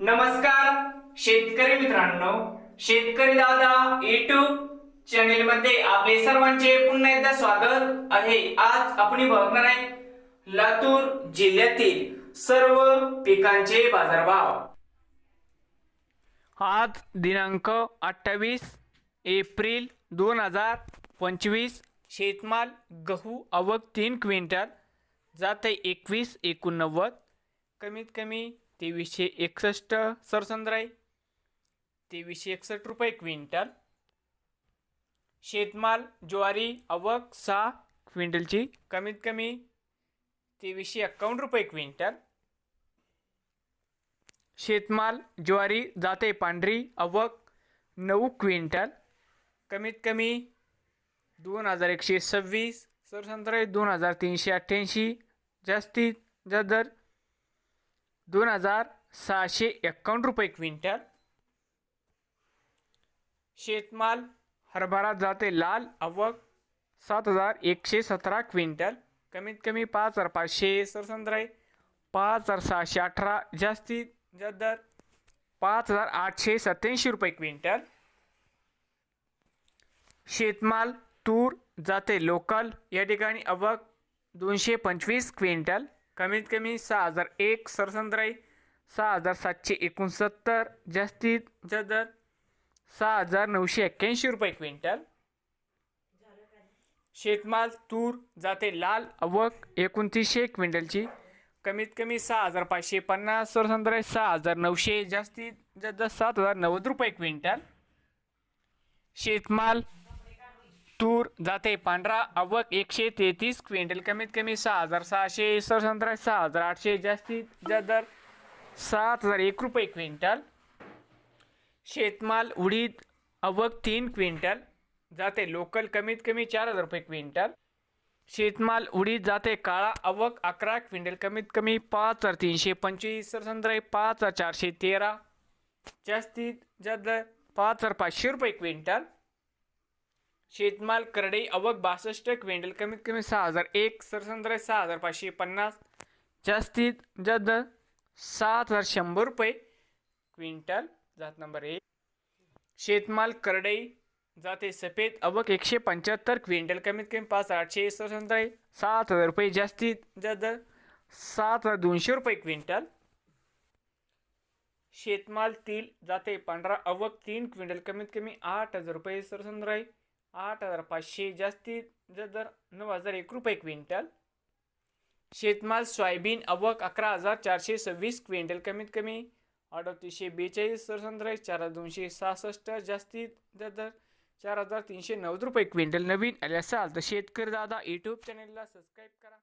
नमस्कार शेतकरी मित्रांनो. शेतकरी दादा युट्यूब चॅनेल मध्ये आपले सर्वांचे पुन्हा एकदा स्वागत आहे. आज आपण बघणार आहे लातूर जिल्ह्यातील सर्व पिकांचे बाजारभाव. आज दिनांक अठ्ठावीस एप्रिल दोन हजार पंचवीस. शेतमाल गहू आवक तीन क्विंटल जाते एकवीस एकोणनव्वद. कमीत कमी तेवीसशे एकसष्ट सरसंद्राई तेवीसशे एकसष्ट रुपये क्विंटल. शेतमाल ज्वारी अवक सहा क्विंटलची कमीत कमी तेवीसशे एक्कावन्न रुपये क्विंटल. शेतमाल ज्वारी जाते पांढरी अवक नऊ क्विंटल. कमीत कमी दोन हजार एकशे सव्वीस सरसंत्रे दोन हजार तीनशे अठ्ठ्याऐंशी जास्तीत जास्त दर दोन हजार सहाशे एक्कावन्न रुपये क्विंटल. शेतमाल हरभरा जाते लाल आवक सात हजार एकशे सतरा क्विंटल. कमीत कमी पाच हजार पाचशे सरसंत्रे पाच हजार सहाशे अठरा जास्तीत जास्त दर. पाच हजार आठशे सत्याऐंशी रुपये क्विंटल. शेतमाल तूर जाते लोकल. या ठिकाणी अवक दोनशे पंचवीस क्विंटल. कमीत कमी सहा हजार एक सरसंद्राई सहा हजार सातशे एकोणसत्तर जास्तीत जास्त सहा हजार नऊशे एक्क्याऐंशी रुपये क्विंटल. शेतमाल तूर जाते लाल अवक एकोणतीसशे क्विंटलची. कमीत कमी सहा हजार पाचशे पन्नास सरसंद्राई सहा हजार नऊशे जास्तीत जास्त सात हजार नव्वद रुपये क्विंटल. शेतमाल तूर जाते. पांढरा आवक एकशे तेहतीस क्विंटल कमीत कमी सहा हजार सहाशे सरसंत्रा सहा हजार आठशे जास्तीत जास्त दर सात हजार एक रुपये क्विंटल. शेतमाल उडीद आवक तीन क्विंटल जाते लोकल कमीत कमी चार हजार रुपये क्विंटल. शेतमाल उडीद जाते काळा आवक अकरा क्विंटल कमीत कमी पाच हजार तीनशे पंचवीस सरसंत्रा पाच हजार चारशे तेरा जास्तीत जास्त पाच हजार पाचशे रुपये क्विंटल. शेतमाल, करडई, अवक, बासष्ट, क्विंटल, कमीत कमी सहा हज़ार. एक सरसंद्र सहा हज़ार पाचशे पन्नास. जास्तीत जास्त सात हज़ार शंभर रुपये. क्विंटल जात नंबर एक. शेतमाल, करडई, जाते सफ़ेद. अवक एकशे पंच्याहत्तर. क्विंटल, कमीत कमी पाच हज़ार आठशे. सरसंद्र सात हज़ार रुपये. जास्तीत जास्त सात हज़ार दोनशे रुपये क्विंटल. शेतमाल तील जाते पांढरा अवक तीन. क्विंटल, कमीत कमी आठ हज़ार रुपये. सरसंद्राई आठ हजार पाचशे जास्तीत जर दर नऊ हजार एक रुपये क्विंटल. शेतमाल सोयाबीन अवक अकरा हजार चारशे सव्वीस क्विंटल कमीत कमी. अडतीसशे बेचाळीस सरसंद्राई चार हजार दोनशे सहासष्ट जास्तीत जर दर चार हजार तीनशे नव्वद रुपये क्विंटल नवीन आले असाल तर शेतकरी दादा यूट्यूब चॅनेलला सबस्क्राईब करा.